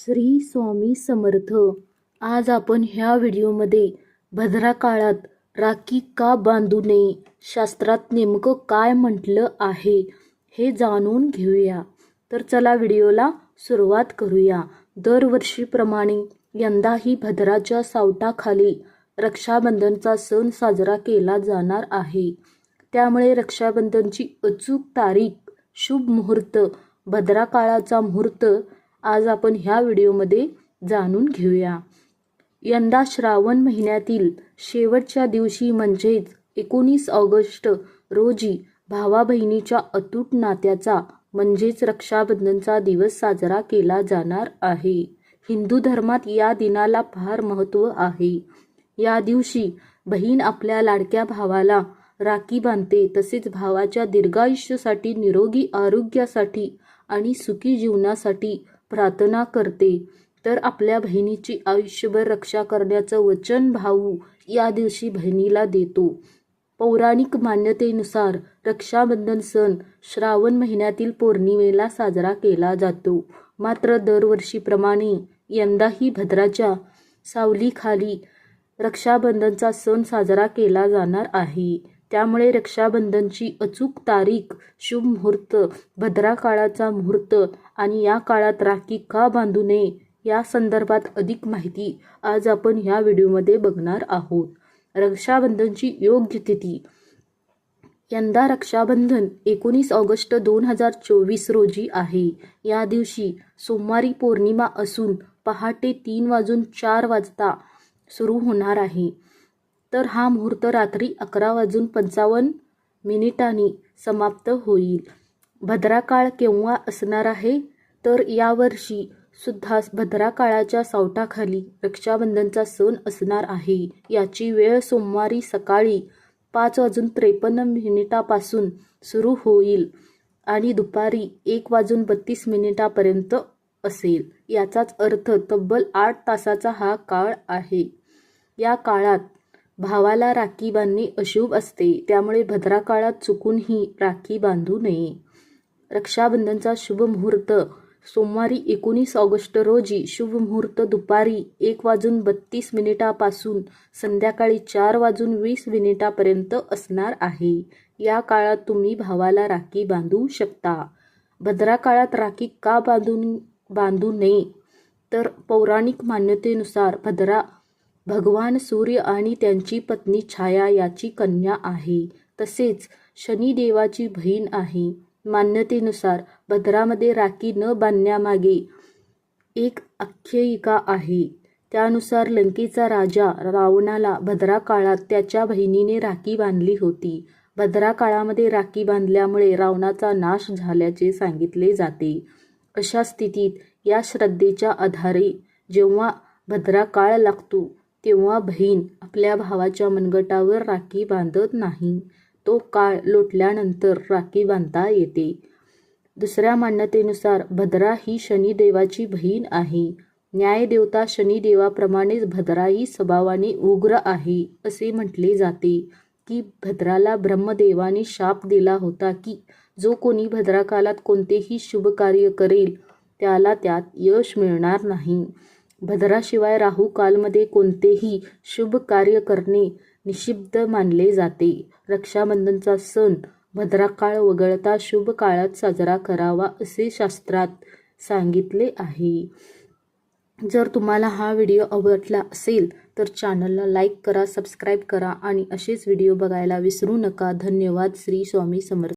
श्री स्वामी समर्थ. आज आपण ह्या व्हिडिओमध्ये भद्रा काळात राखी का बांधू नये शास्त्रात नेमकं काय म्हटलं आहे हे जाणून घेऊया. तर चला व्हिडिओला सुरुवात करूया. दरवर्षीप्रमाणे यंदाही भद्राच्या सावटाखाली रक्षाबंधनचा सण साजरा केला जाणार आहे. त्यामुळे रक्षाबंधनची अचूक तारीख शुभ मुहूर्त भद्रा काळाचा मुहूर्त आज आपण ह्या व्हिडिओमध्ये जाणून घेऊया. यंदा श्रावण महिन्यातील शेवटच्या दिवशी म्हणजेच एकोणीस ऑगस्ट रोजी भावा बहिणीच्या अतूट नात्याचा म्हणजेच रक्षाबंधनचा दिवस साजरा केला जाणार आहे. हिंदू धर्मात या दिनाला फार महत्त्व आहे. या दिवशी बहीण आपल्या लाडक्या भावाला राखी बांधते तसेच भावाच्या दीर्घायुष्यासाठी निरोगी आरोग्यासाठी आणि सुखी जीवनासाठी प्रार्थना करते. तर आपल्या बहिणीची आयुष्यभर रक्षा करण्याचं वचन भाऊ या दिवशी बहिणीला देतो. पौराणिक मान्यतेनुसार रक्षाबंधन सण श्रावण महिन्यातील पौर्णिमेला साजरा केला जातो. मात्र दरवर्षीप्रमाणे यंदाही भद्राच्या सावलीखाली रक्षाबंधनचा सण साजरा केला जाणार आहे. त्यामुळे रक्षाबंधनची अचूक तारीख शुभ मुहूर्त भद्रा काळाचा मुहूर्त आणि या काळात राखी का बांधू नये या संदर्भात अधिक माहिती आज आपण ह्या व्हिडिओमध्ये बघणार आहोत. रक्षाबंधनची योग्य तिथी. यंदा रक्षाबंधन एकोणीस ऑगस्ट दोन हजार चोवीस रोजी आहे. या दिवशी सोमवारी पौर्णिमा असून पहाटे तीन वाजून चार वाजता सुरू होणार आहे. तर हा मुहूर्त रात्री अकरा वाजून पंचावन्न मिनिटांनी समाप्त होईल. भद्राकाळ केव्हा असणार आहे? तर यावर्षी सुद्धा भद्राकाळाच्या सावटाखाली रक्षाबंधनचा सण असणार आहे. याची वेळ सोमवारी सकाळी पाच वाजून त्रेपन्न मिनिटापासून सुरू होईल आणि दुपारी एक वाजून बत्तीस मिनिटापर्यंत असेल. याचाच अर्थ तब्बल आठ तासाचा हा काळ आहे. या काळात भावाला राखी बांधणे अशुभ असते त्यामुळे भद्रा काळात चुकूनही राखी बांधू नये. रक्षाबंधनचा शुभ मुहूर्त सोमवारी एकोणीस ऑगस्ट रोजी शुभ मुहूर्त दुपारी एक वाजून बत्तीस मिनिटापासून संध्याकाळी चार वाजून वीस मिनिटापर्यंत असणार आहे. या काळात तुम्ही भावाला राखी बांधू शकता. भद्रा काळात राखी का बांधून बांधू नये? तर पौराणिक मान्यतेनुसार भद्रा भगवान सूर्य आणि त्यांची पत्नी छाया याची कन्या आहे. तसेच शनिदेवाची बहीण आहे. मान्यतेनुसार भद्रामध्ये राखी न बांधण्यामागे एक आख्यायिका आहे. त्यानुसार लंकेचा राजा रावणाला भद्रा काळात त्याच्या बहिणीने राखी बांधली होती. भद्रा काळामध्ये राखी बांधल्यामुळे रावणाचा नाश झाल्याचे सांगितले जाते. अशा स्थितीत या श्रद्धेच्या आधारे जेव्हा भद्रा काळ लागतो तेव्हा बहीण आपल्या भावाच्या मनगटावर राखी बांधत नाही. तो काळ लोटल्यानंतर राखी बांधता येते. दुसऱ्या मान्यतेनुसार भद्रा ही शनिदेवाची बहीण आहे. न्यायदेवता शनिदेवाप्रमाणेच भद्रा ही स्वभावाने उग्र आहे असे म्हटले जाते. की भद्राला ब्रह्मदेवाने शाप दिला होता की जो कोणी भद्रा काळात कोणतेही शुभ कार्य करेल त्याला त्यात यश मिळणार नाही. भद्राशिवाय राहू कालमध्ये कोणतेही शुभ कार्य करणे निषिद्ध मानले जाते. रक्षाबंधनचा सण भद्राकाळ वगळता शुभ काळात साजरा करावा असे शास्त्रात सांगितले आहे. जर तुम्हाला हा व्हिडिओ आवडला असेल तर चॅनलला लाईक करा सबस्क्राईब करा आणि असेच व्हिडिओ बघायला विसरू नका. धन्यवाद. श्री स्वामी समर्थ